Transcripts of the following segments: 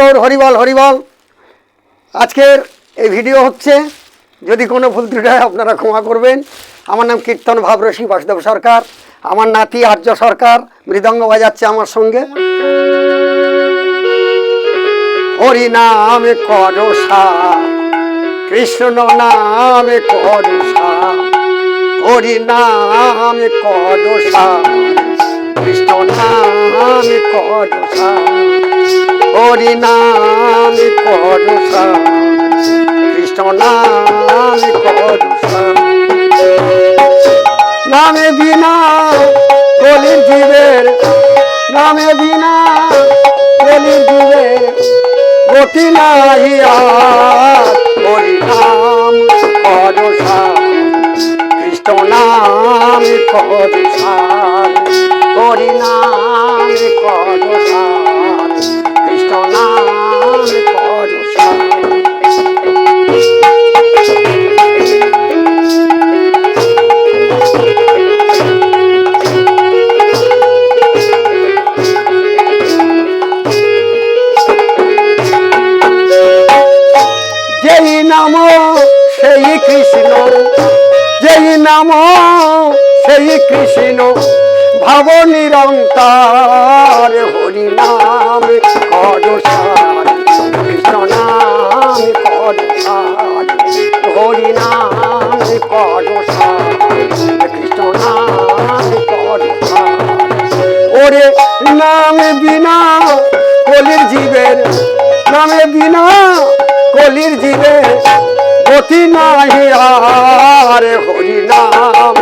গৌর হরিবল হরিবল আজকের এই ভিডিও হচ্ছে, যদি কোনো ভুল ত্রুটি হয় আপনারা ক্ষমা করবেন। আমার নাম কীর্তন ভাবরসী বাসুদেব সরকার। আমার নাতি আর্য সরকার, মৃদঙ্গ বাজাচ্ছে আমার সঙ্গে। হরি নামে কৃষ্ণ নামে করসা হরি নামে করসা নামে করসা হরি নামে করসা কৃষ্ণ নামে বিনা কলির জীবের, নামে বিনা কলির জীবের গতি আর। হরি নাম করসা কৃষ্ণ নাম করসা হরি নাম নাম সেই কৃষ্ণ। যেই নাম সেই কৃষ্ণ। ভাব নিরন্তর নাম করসার কৃষ্ণ নাম করসার হরি নাম ওরে নাম বিনা কলির জীবের নামে বিনা কলির জীবের গতি নাহি আর হরি নাম।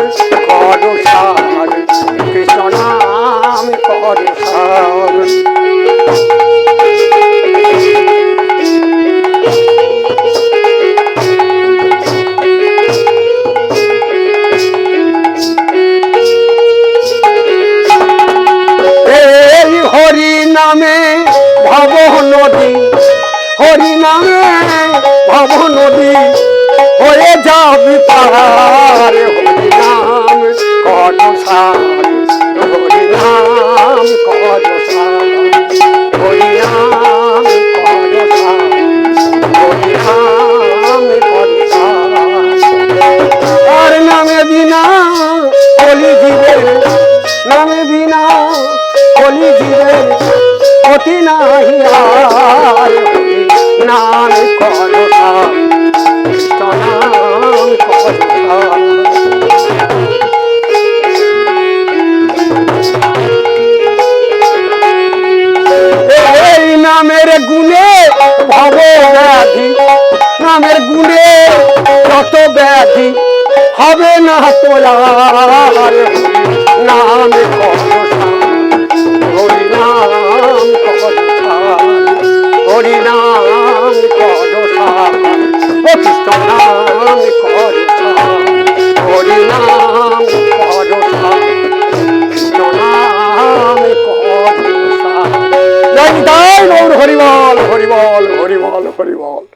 নদী হরি নামে ভব নদী হয়ে যাবি পাহাড়। হরি নাম কনসার হরি নাম নাহি আর। নাম কৃষ্ণ নাম এই নামের গুণে ভব ব্যাধি। নামের গুণে যত ব্যাধি। হবে না তোলার। নাম হরি for you want?